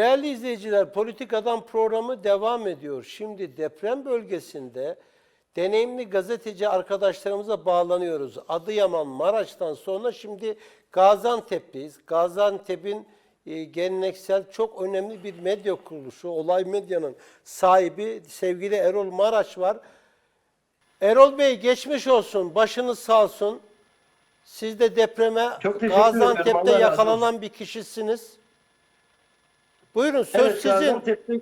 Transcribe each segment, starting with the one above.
Değerli izleyiciler, Politikadan programı devam ediyor. Şimdi deprem bölgesinde deneyimli gazeteci arkadaşlarımıza bağlanıyoruz. Adıyaman, Maraş'tan sonra şimdi Gaziantep'teyiz. Gaziantep'in e, geleneksel çok önemli bir medya kuruluşu, Olay Medya'nın sahibi sevgili Erol Maraş var. Erol Bey geçmiş olsun, başınız sağ olsun. Siz de depreme Çok teşekkür ederim, Gaziantep'te Allah razı yakalanan bir kişisiniz. Buyurun söz Evet, sizin. Gaziantep'te,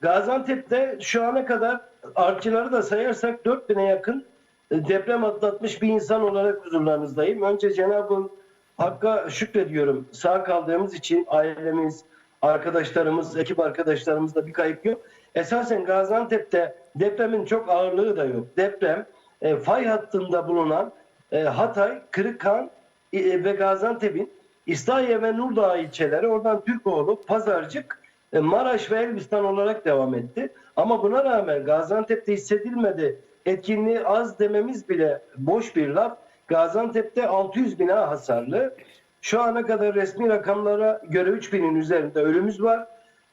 Gaziantep'te şu ana kadar artçıları da sayarsak 4000'e yakın e, deprem atlatmış bir insan olarak huzurlarınızdayım. Önce Cenab-ı Hakk'a şükrediyorum. Sağ kaldığımız için ailemiz, arkadaşlarımız, ekip arkadaşlarımızda bir kayıp yok. Esasen Gaziantep'te depremin çok ağırlığı da yok. Deprem e, fay hattında bulunan e, Hatay, Kırıkhan e, ve Gaziantep'in İslahiye ve Nurdağ ilçeleri oradan Türkoğlu, Pazarcık, e, Maraş ve Elbistan olarak devam etti. Ama buna rağmen Gaziantep'te hissedilmedi. Etkinliği az dememiz bile boş bir laf. Gaziantep'te 600 bina hasarlı. Şu ana kadar resmi rakamlara göre 3000'in üzerinde ölümümüz var.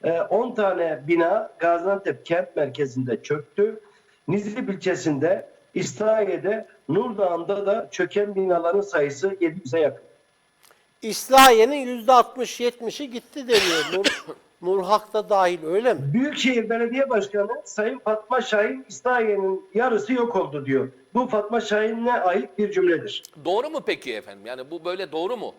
E, 10 tane bina Gaziantep kent merkezinde çöktü. Nizip ilçesinde, İslahiye'de, Nurdağ'ında da çöken binaların sayısı 700'e yakın. İslahiye'nin yüzde 60-70'i gitti deniyor. Nur, Nurhak da dahil öyle mi? Büyükşehir Belediye Başkanı Sayın Fatma Şahin İslahiye'nin yarısı yok oldu diyor. Bu Fatma Şahin'e ait bir cümledir. Doğru mu peki efendim? Yani bu böyle doğru mu?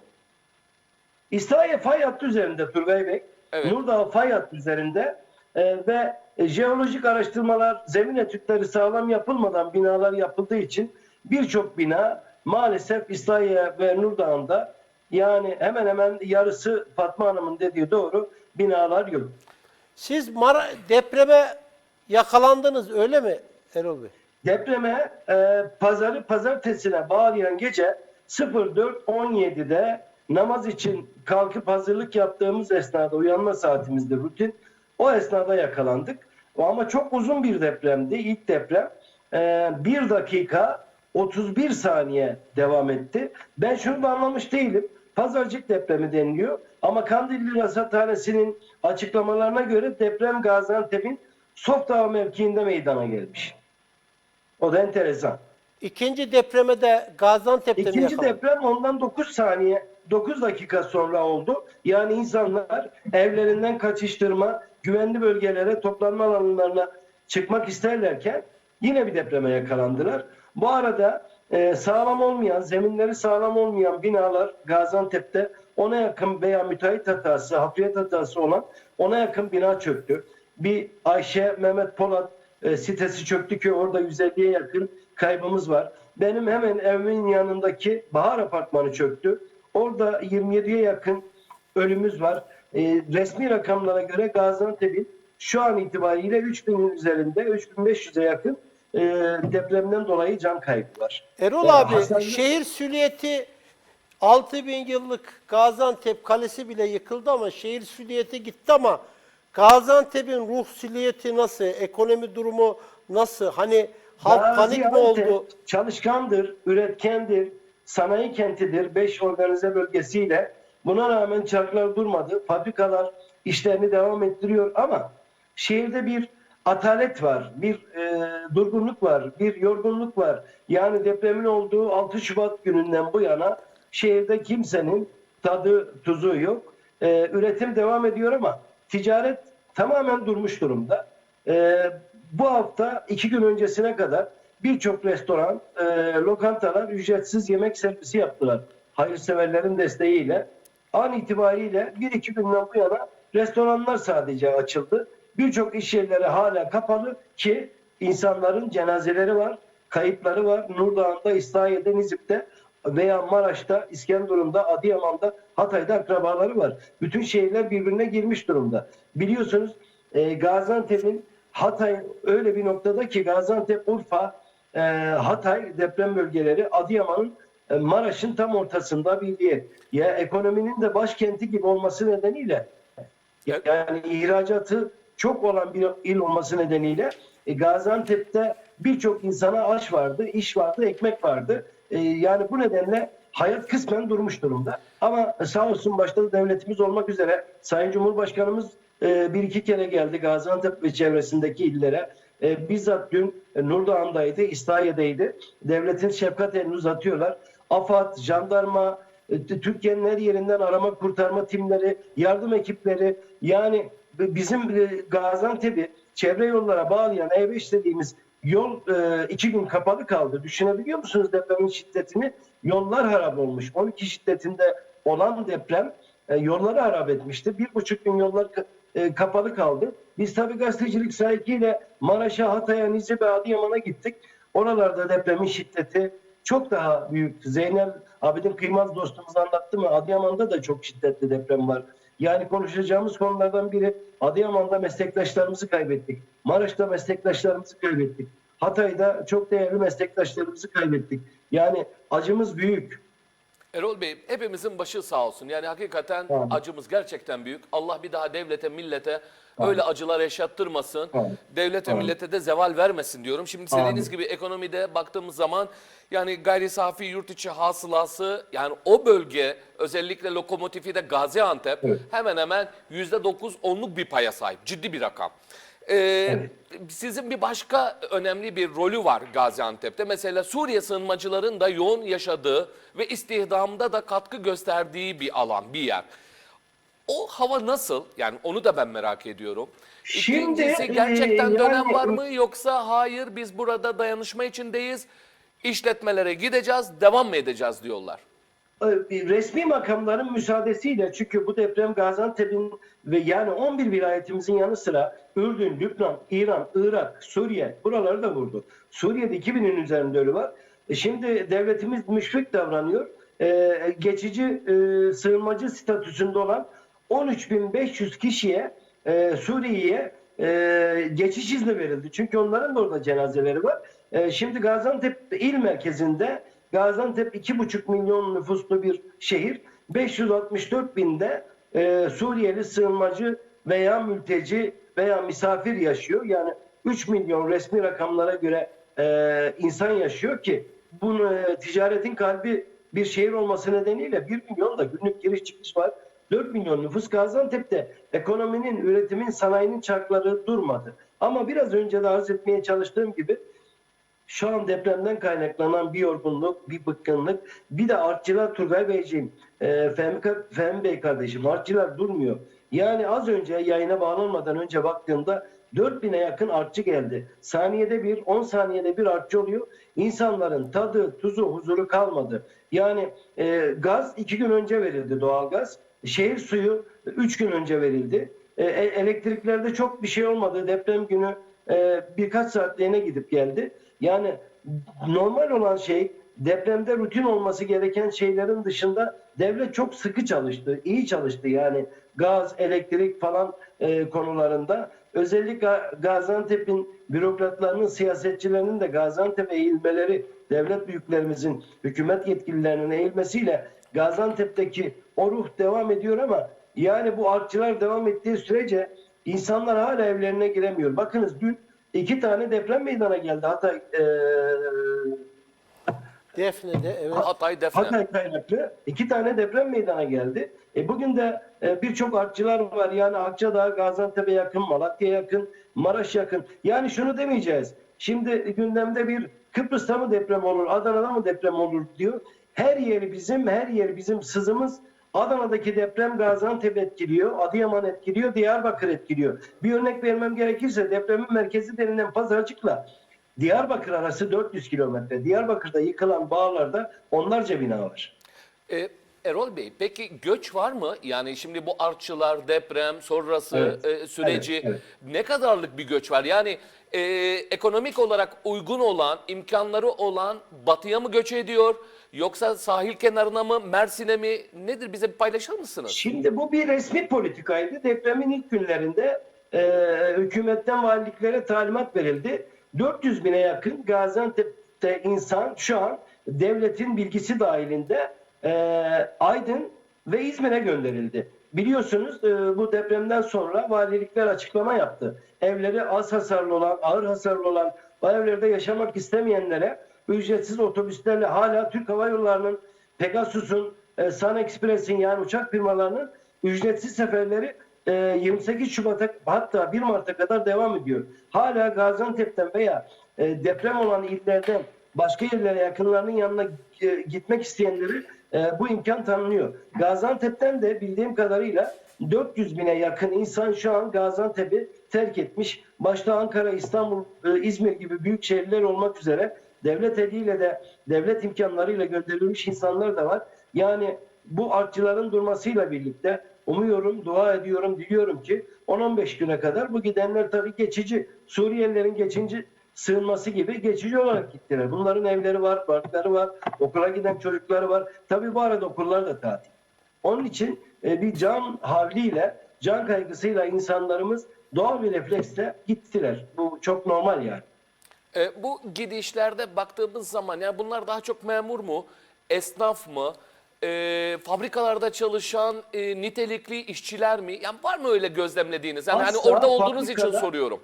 İslahiye fay hattı üzerinde Turgay Bey. Evet. Nurdağ fay hattı üzerinde e, ve jeolojik araştırmalar, zemin etütleri sağlam yapılmadan binalar yapıldığı için birçok bina maalesef İslahiye ve Nurdağ'ında yani hemen hemen yarısı Fatma Hanım'ın dediği doğru binalar yok. Siz Mara, depreme yakalandınız öyle mi Erol Bey? Depreme e, pazarı pazartesine bağlayan gece 04.17'de namaz için kalkıp hazırlık yaptığımız esnada uyanma saatimizde rutin. O esnada yakalandık. Ama çok uzun bir depremdi. İlk deprem. E, 1 dakika 31 saniye devam etti. Ben şunu da anlamış değilim. Pazarcık depremi deniliyor. Ama Kandilli Rasathanesi'nin açıklamalarına göre deprem Gaziantep'in Softdağ mevkiinde meydana gelmiş. O da enteresan. İkinci depreme de Gaziantep'te mi İkinci deprem ondan 9 saniye, 9 dakika sonra oldu. Yani insanlar evlerinden kaçıştırma, güvenli bölgelere, toplanma alanlarına çıkmak isterlerken yine bir depreme yakalandılar. Bu arada e, sağlam olmayan, zeminleri sağlam olmayan binalar Gaziantep'te ona yakın veya müteahhit hatası, hafriyet hatası olan ona yakın bina çöktü. Bir Ayşe Mehmet Polat e, sitesi çöktü ki orada 150'ye yakın kaybımız var. Benim hemen evimin yanındaki Bahar Apartmanı çöktü. Orada 27'ye yakın ölümümüz var. E, resmi rakamlara göre Gaziantep'in şu an itibariyle 3000'in üzerinde 3500'e yakın e, depremden dolayı can kaybı var. Erol E, abi hasarlı- şehir süliyeti 6000 yıllık Gaziantep Kalesi bile yıkıldı ama şehir süliyeti gitti ama Gaziantep'in ruh süliyeti nasıl? Ekonomi durumu nasıl? Hani halk panik mi oldu? Çalışkandır, üretkendir, sanayi kentidir, 5 organize bölgesiyle. Buna rağmen çarklar durmadı. Fabrikalar işlerini devam ettiriyor ama şehirde bir atalet var, bir e, durgunluk var, bir yorgunluk var. Yani depremin olduğu 6 Şubat gününden bu yana şehirde kimsenin tadı tuzu yok. E, üretim devam ediyor ama ticaret tamamen durmuş durumda. E, bu hafta iki gün öncesine kadar birçok restoran, e, lokantalar ücretsiz yemek servisi yaptılar. Hayırseverlerin desteğiyle. An itibariyle bir iki günden bu yana restoranlar sadece açıldı. Birçok iş yerleri hala kapalı ki insanların cenazeleri var, kayıpları var. Nurdağ'da, İslahiye'de, Nizip'te veya Maraş'ta, İskenderun'da, Adıyaman'da, Hatay'da akrabaları var. Bütün şehirler birbirine girmiş durumda. Biliyorsunuz e, Gaziantep'in Hatay öyle bir noktada ki Gaziantep, Urfa, e, Hatay deprem bölgeleri Adıyaman'ın e, Maraş'ın tam ortasında bir yer. Ya ekonominin de başkenti gibi olması nedeniyle yani ihracatı çok olan bir il olması nedeniyle e, Gaziantep'te birçok insana aş vardı, iş vardı, ekmek vardı. E, yani bu nedenle hayat kısmen durmuş durumda. Ama sağ olsun başta da devletimiz olmak üzere Sayın Cumhurbaşkanımız e, bir iki kere geldi Gaziantep ve çevresindeki illere. E, bizzat dün e, Nurdoğan'daydı, İslahiye'deydi. Devletin şefkat elini uzatıyorlar. AFAD, jandarma, e, Türkiye'nin her yerinden arama kurtarma timleri, yardım ekipleri yani bizim e, Gaziantep'i çevre yollara bağlayan E5 dediğimiz yol e, iki gün kapalı kaldı. Düşünebiliyor musunuz depremin şiddetini? Yollar harap olmuş. 12 şiddetinde olan deprem e, yolları harap etmişti. Bir buçuk gün yollar ka- kapalı kaldı. Biz tabii gazetecilik sahikiyle Maraş'a, Hatay'a, Nizip'e, Adıyaman'a gittik. Oralarda depremin şiddeti çok daha büyük. Zeynel Abidin Kıymaz dostumuz anlattı mı? Adıyaman'da da çok şiddetli deprem var. Yani konuşacağımız konulardan biri Adıyaman'da meslektaşlarımızı kaybettik. Maraş'ta meslektaşlarımızı kaybettik. Hatay'da çok değerli meslektaşlarımızı kaybettik. Yani acımız büyük. Erol Bey hepimizin başı sağ olsun. Yani hakikaten Amin. acımız gerçekten büyük. Allah bir daha devlete, millete öyle acılar yaşattırmasın. Amin. Devlete, Amin. millete de zeval vermesin diyorum. Şimdi dediğiniz Amin. gibi ekonomide baktığımız zaman yani gayri safi yurt içi hasılası yani o bölge özellikle lokomotifi de Gaziantep Evet. hemen hemen %9 onluk bir paya sahip. Ciddi bir rakam. Ee, Sizin bir başka önemli bir rolü var Gaziantep'te. Mesela Suriye sığınmacıların da yoğun yaşadığı ve istihdamda da katkı gösterdiği bir alan, bir yer. O hava nasıl? Yani onu da ben merak ediyorum. Şimdi, İkincisi gerçekten e, dönem yani- var mı yoksa hayır biz burada dayanışma içindeyiz. işletmelere gideceğiz, devam mı edeceğiz diyorlar. Ee, resmi makamların müsaadesiyle çünkü bu deprem Gaziantep'in ve yani 11 vilayetimizin yanı sıra Ürdün, Lübnan, İran, Irak, Suriye buraları da vurdu. Suriye'de 2000'in üzerinde ölü var. E şimdi devletimiz müşfik davranıyor. Ee, geçici e, sığınmacı statüsünde olan 13.500 kişiye e, Suriye'ye e, geçiş izni verildi. Çünkü onların da orada cenazeleri var. E, şimdi Gaziantep il merkezinde Gaziantep 2,5 milyon nüfuslu bir şehir. 564 binde e, Suriyeli sığınmacı veya mülteci veya misafir yaşıyor. Yani 3 milyon resmi rakamlara göre e, insan yaşıyor ki bunu e, ticaretin kalbi bir şehir olması nedeniyle 1 milyon da günlük giriş çıkış var. 4 milyon nüfus Gaziantep'te ekonominin, üretimin, sanayinin çarkları durmadı. Ama biraz önce de arz etmeye çalıştığım gibi şu an depremden kaynaklanan bir yorgunluk, bir bıkkınlık, bir de artçılar Turgay Beyciğim, e, Fehmi, Fehmi Bey kardeşim artçılar durmuyor. Yani az önce yayına bağlanmadan önce baktığımda 4000'e yakın artçı geldi. Saniyede bir, 10 saniyede bir artçı oluyor. İnsanların tadı, tuzu, huzuru kalmadı. Yani e, gaz iki gün önce verildi doğalgaz. Şehir suyu 3 gün önce verildi. E, e, elektriklerde çok bir şey olmadı. Deprem günü e, birkaç saatliğine gidip geldi. Yani normal olan şey depremde rutin olması gereken şeylerin dışında devlet çok sıkı çalıştı, iyi çalıştı. Yani gaz, elektrik falan e, konularında. Özellikle Gaziantep'in bürokratlarının, siyasetçilerinin de Gaziantep'e eğilmeleri, devlet büyüklerimizin, hükümet yetkililerinin eğilmesiyle Gaziantep'teki o ruh devam ediyor ama yani bu artçılar devam ettiği sürece insanlar hala evlerine giremiyor. Bakınız dün iki tane deprem meydana geldi. Hatay, e, Defne'de evet. Hatay Defne. Hatay kaynaklı iki tane deprem meydana geldi. E bugün de e, birçok artçılar var. Yani Akçadağ, Gaziantep'e yakın, Malatya'ya yakın, Maraş yakın. Yani şunu demeyeceğiz. Şimdi gündemde bir Kıbrıs'ta mı deprem olur, Adana'da mı deprem olur diyor. Her yeri bizim, her yer bizim sızımız. Adana'daki deprem Gaziantep etkiliyor, Adıyaman etkiliyor, Diyarbakır etkiliyor. Bir örnek vermem gerekirse depremin merkezi denilen Pazarcık'la Diyarbakır arası 400 kilometre. Diyarbakır'da yıkılan bağlarda onlarca bina var. Ee, Erol Bey peki göç var mı? Yani şimdi bu artçılar, deprem sonrası Evet, e, süreci evet, evet. ne kadarlık bir göç var? Yani e, ekonomik olarak uygun olan, imkanları olan batıya mı göç ediyor? Yoksa sahil kenarına mı, Mersin'e mi? Nedir bize bir paylaşır mısınız? Şimdi bu bir resmi politikaydı. Depremin ilk günlerinde e, hükümetten valiliklere talimat verildi. 400 bine yakın Gaziantep'te insan şu an devletin bilgisi dahilinde e, Aydın ve İzmir'e gönderildi. Biliyorsunuz e, bu depremden sonra valilikler açıklama yaptı. Evleri az hasarlı olan, ağır hasarlı olan, o evlerde yaşamak istemeyenlere ücretsiz otobüslerle hala Türk Hava Yolları'nın, Pegasus'un, e, Sun Express'in yani uçak firmalarının ücretsiz seferleri e, 28 Şubat'a hatta 1 Mart'a kadar devam ediyor. Hala Gaziantep'ten veya e, deprem olan illerden başka yerlere yakınlarının yanına e, gitmek isteyenleri e, bu imkan tanınıyor. Gaziantep'ten de bildiğim kadarıyla 400 bine yakın insan şu an Gaziantep'i terk etmiş. Başta Ankara, İstanbul, e, İzmir gibi büyük şehirler olmak üzere devlet eliyle de devlet imkanlarıyla gönderilmiş insanlar da var. Yani bu artçıların durmasıyla birlikte umuyorum, dua ediyorum, diliyorum ki 10-15 güne kadar bu gidenler tabii geçici. Suriyelilerin geçici sığınması gibi geçici olarak gittiler. Bunların evleri var, barkları var, okula giden çocukları var. Tabii bu arada okullar da tatil. Onun için e, bir can havliyle, can kaygısıyla insanlarımız doğal bir refleksle gittiler. Bu çok normal yani. E, bu gidişlerde baktığımız zaman yani bunlar daha çok memur mu, esnaf mı, e, fabrikalarda çalışan e, nitelikli işçiler mi? Yani var mı öyle gözlemlediğiniz? Yani hani Asla orada olduğunuz için soruyorum.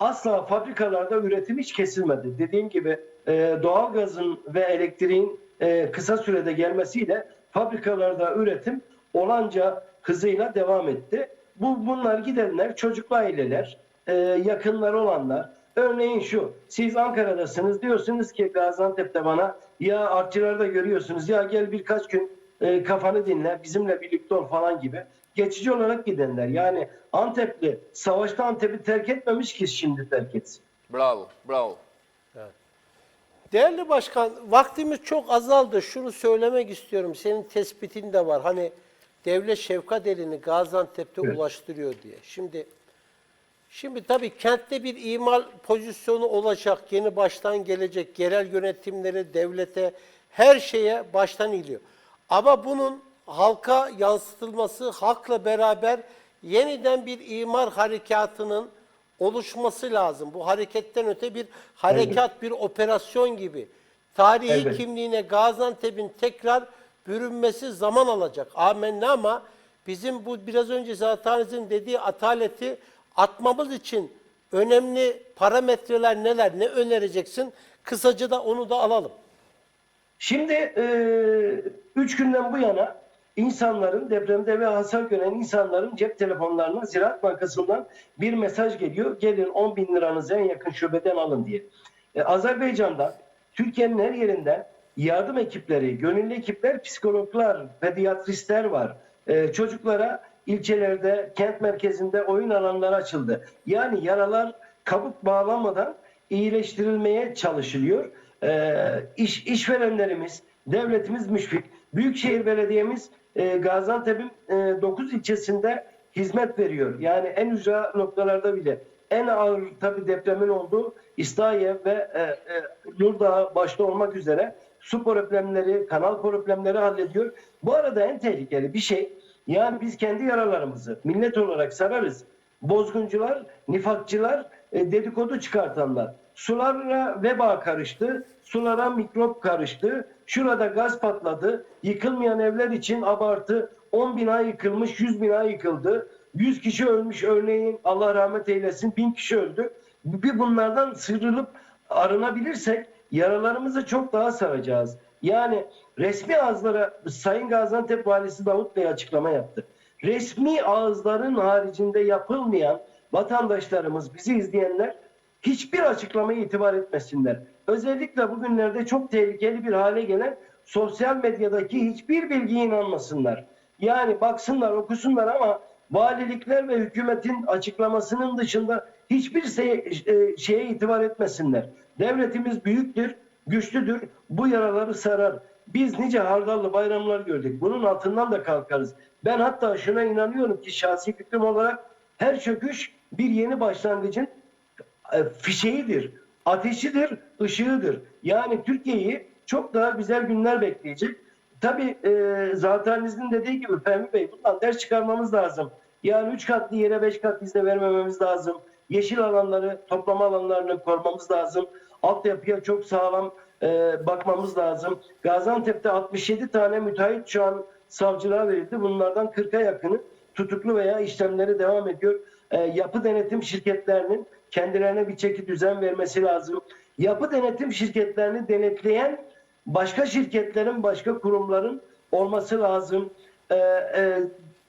Asla fabrikalarda üretim hiç kesilmedi. Dediğim gibi e, doğalgazın ve elektriğin e, kısa sürede gelmesiyle fabrikalarda üretim olanca hızıyla devam etti. Bu bunlar gidenler çocuklu aileler, e, yakınları olanlar. Örneğin şu, siz Ankara'dasınız diyorsunuz ki Gaziantep'te bana ya artçılarda görüyorsunuz ya gel birkaç gün e, kafanı dinle bizimle birlikte ol falan gibi geçici olarak gidenler. Yani Antepli savaşta Antep'i terk etmemiş ki şimdi terk etsin. Bravo, bravo. Değerli başkan, vaktimiz çok azaldı. Şunu söylemek istiyorum. Senin tespitin de var. Hani devlet şefkat elini Gaziantep'te Evet. ulaştırıyor diye. Şimdi şimdi tabii kentte bir imal pozisyonu olacak. Yeni baştan gelecek. Yerel yönetimlere, devlete, her şeye baştan iliyor. Ama bunun halka yansıtılması, halkla beraber yeniden bir imar harekatının oluşması lazım. Bu hareketten öte bir harekat, bir operasyon gibi. Tarihi Evet. kimliğine Gaziantep'in tekrar bürünmesi zaman alacak. Amenna ama bizim bu biraz önce zatenizin dediği ataleti atmamız için önemli parametreler neler, ne önereceksin? Kısaca da onu da alalım. Şimdi e, üç günden bu yana insanların depremde ve hasar gören insanların cep telefonlarına Ziraat Bankası'ndan bir mesaj geliyor. Gelin 10 bin liranızı en yakın şubeden alın diye. E, Azerbaycan'dan Türkiye'nin her yerinden yardım ekipleri, gönüllü ekipler, psikologlar, pediatristler var. E, çocuklara ilçelerde, kent merkezinde oyun alanları açıldı. Yani yaralar kabuk bağlamadan iyileştirilmeye çalışılıyor. Ee, iş, işverenlerimiz, devletimiz müşfik. Büyükşehir Belediye'miz e, Gaziantep'in 9 ilçesinde hizmet veriyor. Yani en ücra noktalarda bile. En ağır tabi depremin olduğu İslahiye ve e, e, Nurdağ başta olmak üzere su problemleri, kanal problemleri hallediyor. Bu arada en tehlikeli bir şey yani biz kendi yaralarımızı millet olarak sararız. Bozguncular, nifakçılar, e, dedikodu çıkartanlar. Sulara veba karıştı, sulara mikrop karıştı. Şurada gaz patladı. Yıkılmayan evler için abartı. 10 bina yıkılmış, 100 bina yıkıldı. 100 kişi ölmüş örneğin Allah rahmet eylesin 1000 kişi öldü. Bir bunlardan sıyrılıp arınabilirsek yaralarımızı çok daha saracağız. Yani resmi ağızlara Sayın Gaziantep Valisi Davut Bey açıklama yaptı. Resmi ağızların haricinde yapılmayan vatandaşlarımız, bizi izleyenler hiçbir açıklamaya itibar etmesinler. Özellikle bugünlerde çok tehlikeli bir hale gelen sosyal medyadaki hiçbir bilgiye inanmasınlar. Yani baksınlar, okusunlar ama valilikler ve hükümetin açıklamasının dışında hiçbir şey- e, şeye itibar etmesinler. Devletimiz büyüktür, güçlüdür. Bu yaraları sarar. Biz nice hardallı bayramlar gördük. Bunun altından da kalkarız. Ben hatta şuna inanıyorum ki şahsi fikrim olarak her çöküş bir yeni başlangıcın e, fişeğidir, ateşidir, ışığıdır. Yani Türkiye'yi çok daha güzel günler bekleyecek. Tabii e, zatenizin dediği gibi Fehmi Bey bundan ders çıkarmamız lazım. Yani üç katlı yere beş kat izne vermememiz lazım. Yeşil alanları, toplama alanlarını korumamız lazım. Altyapıya çok sağlam e, bakmamız lazım. Gaziantep'te 67 tane müteahhit şu an savcılığa verildi. Bunlardan 40'a yakını tutuklu veya işlemleri devam ediyor. E, yapı denetim şirketlerinin kendilerine bir çeki düzen vermesi lazım. yapı denetim şirketlerini denetleyen başka şirketlerin, başka kurumların olması lazım. Ee, e,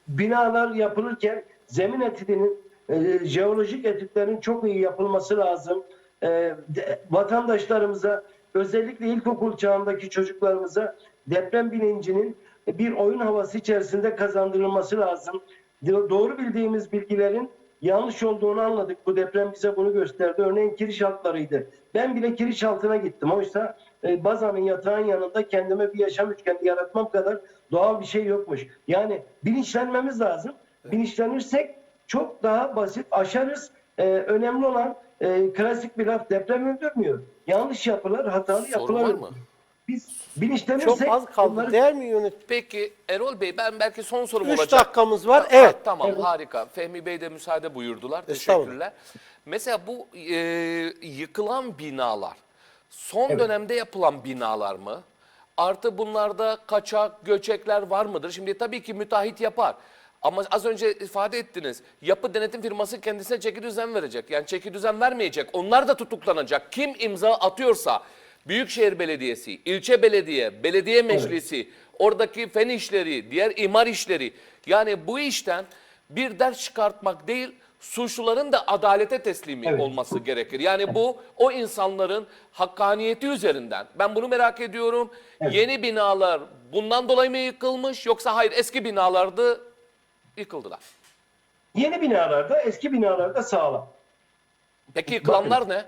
binalar yapılırken zemin etüdünün, e, jeolojik etütlerin çok iyi yapılması lazım. Ee, de- vatandaşlarımıza, özellikle ilkokul çağındaki çocuklarımıza deprem bilincinin bir oyun havası içerisinde kazandırılması lazım. Do- Doğru bildiğimiz bilgilerin yanlış olduğunu anladık. Bu deprem bize bunu gösterdi. Örneğin kiriş altlarıydı. Ben bile kiriş altına gittim. Oysa e, bazanın yatağın yanında kendime bir yaşam üçgeni yaratmam kadar doğal bir şey yokmuş. Yani bilinçlenmemiz lazım. Bilinçlenirsek çok daha basit aşarız. E, önemli olan e, klasik bir laf deprem öldürmüyor. Yanlış yapılar, hatalı Sorun yapılar var mı? Biz bilinçlenirsek Çok az kaldı. bunları- Değer mi yönet? Peki Erol Bey ben belki son sorum 3 olacak. dakikamız var. Ta- Evet. Tamam Evet. harika. Fehmi Bey de müsaade buyurdular. Teşekkürler. Mesela bu e, yıkılan binalar son Evet. dönemde yapılan binalar mı? Artı bunlarda kaçak, göçekler var mıdır? Şimdi tabii ki müteahhit yapar. Ama az önce ifade ettiniz. Yapı denetim firması kendisine çeki düzen verecek. Yani çeki düzen vermeyecek. Onlar da tutuklanacak. Kim imza atıyorsa Büyükşehir Belediyesi, ilçe belediye, belediye meclisi, oradaki fen işleri, diğer imar işleri. Yani bu işten bir ders çıkartmak değil, suçluların da adalete teslimi Evet. olması gerekir. Yani bu o insanların hakkaniyeti üzerinden. Ben bunu merak ediyorum. Yeni binalar bundan dolayı mı yıkılmış yoksa hayır eski binalardı yıkıldılar. Yeni binalarda, eski binalarda sağlam. Peki yıkılanlar ne?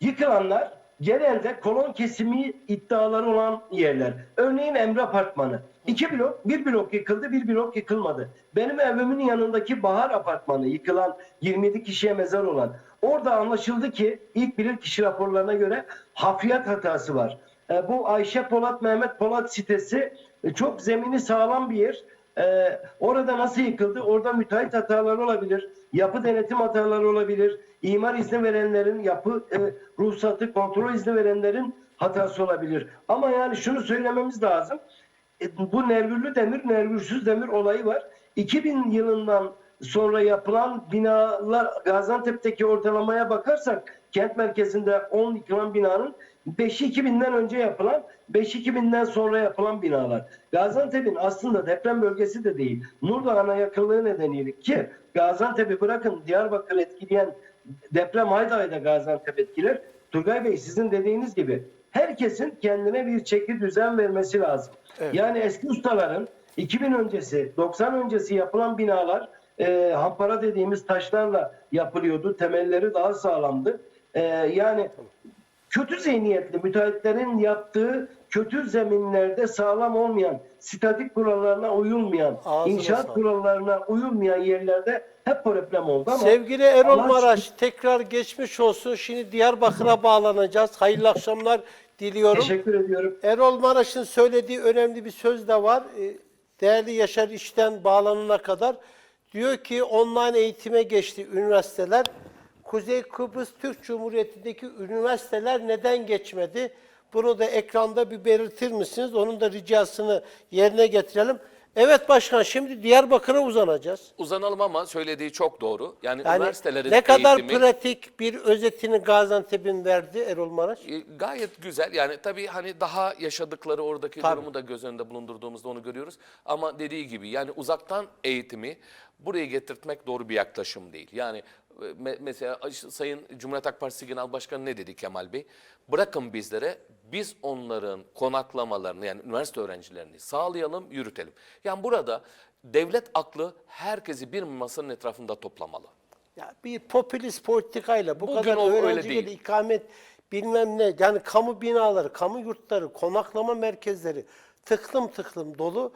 Yıkılanlar genelde kolon kesimi iddiaları olan yerler. Örneğin Emre Apartmanı. İki blok, bir blok yıkıldı, bir blok yıkılmadı. Benim evimin yanındaki Bahar Apartmanı yıkılan 27 kişiye mezar olan. Orada anlaşıldı ki ilk bilir kişi raporlarına göre hafriyat hatası var. E, bu Ayşe Polat, Mehmet Polat sitesi e, çok zemini sağlam bir yer. Ee, orada nasıl yıkıldı? Orada müteahhit hataları olabilir. Yapı denetim hataları olabilir. imar izni verenlerin, yapı e, ruhsatı, kontrol izni verenlerin hatası olabilir. Ama yani şunu söylememiz lazım. E, bu nervürlü demir, nervürsüz demir olayı var. 2000 yılından sonra yapılan binalar Gaziantep'teki ortalamaya bakarsak kent merkezinde 10 yıkılan binanın 5'i 2000'den önce yapılan, 5'i 2000'den sonra yapılan binalar. Gaziantep'in aslında deprem bölgesi de değil. Nurdağ'a yakınlığı nedeniyle ki Gaziantep'i bırakın Diyarbakır etkileyen deprem hayda hayda Gaziantep etkiler. Turgay Bey sizin dediğiniz gibi herkesin kendine bir çeki düzen vermesi lazım. Yani eski ustaların 2000 öncesi, 90 öncesi yapılan binalar e, hampara dediğimiz taşlarla yapılıyordu. Temelleri daha sağlamdı. E, yani kötü zihniyetli müteahhitlerin yaptığı kötü zeminlerde sağlam olmayan, statik kurallarına uyulmayan, Ağzına inşaat sağlık. kurallarına uyulmayan yerlerde hep problem oldu ama Sevgili Erol Allah Maraş tekrar geçmiş olsun. Şimdi Diyarbakır'a bağlanacağız. Hayırlı akşamlar diliyorum. teşekkür ediyorum. Erol Maraş'ın söylediği önemli bir söz de var. Ee, Değerli Yaşar işten bağlanana kadar diyor ki online eğitime geçti üniversiteler. Kuzey Kıbrıs Türk Cumhuriyeti'ndeki üniversiteler neden geçmedi? Bunu da ekranda bir belirtir misiniz? Onun da ricasını yerine getirelim. Evet başkan şimdi Diyarbakır'a uzanacağız. Uzanalım ama söylediği çok doğru. Yani, Yani üniversitelerin ne kadar eğitimi pratik bir özetini Gaziantep'in verdi Erol Maraş. e, gayet güzel. Yani tabii hani daha yaşadıkları oradaki Tabii. durumu da göz önünde bulundurduğumuzda onu görüyoruz. Ama dediği gibi yani uzaktan eğitimi buraya getirtmek doğru bir yaklaşım değil. Yani mesela Sayın Cumhuriyet Halk Partisi Genel Başkanı ne dedi Kemal Bey? Bırakın bizlere biz onların konaklamalarını yani üniversite öğrencilerini sağlayalım, yürütelim. Yani burada devlet aklı herkesi bir masanın etrafında toplamalı. Ya bir popülist politikayla bu Bugün kadar o öyle öğrenci değil. geli ikamet bilmem ne yani kamu binaları, kamu yurtları, konaklama merkezleri tıklım tıklım dolu.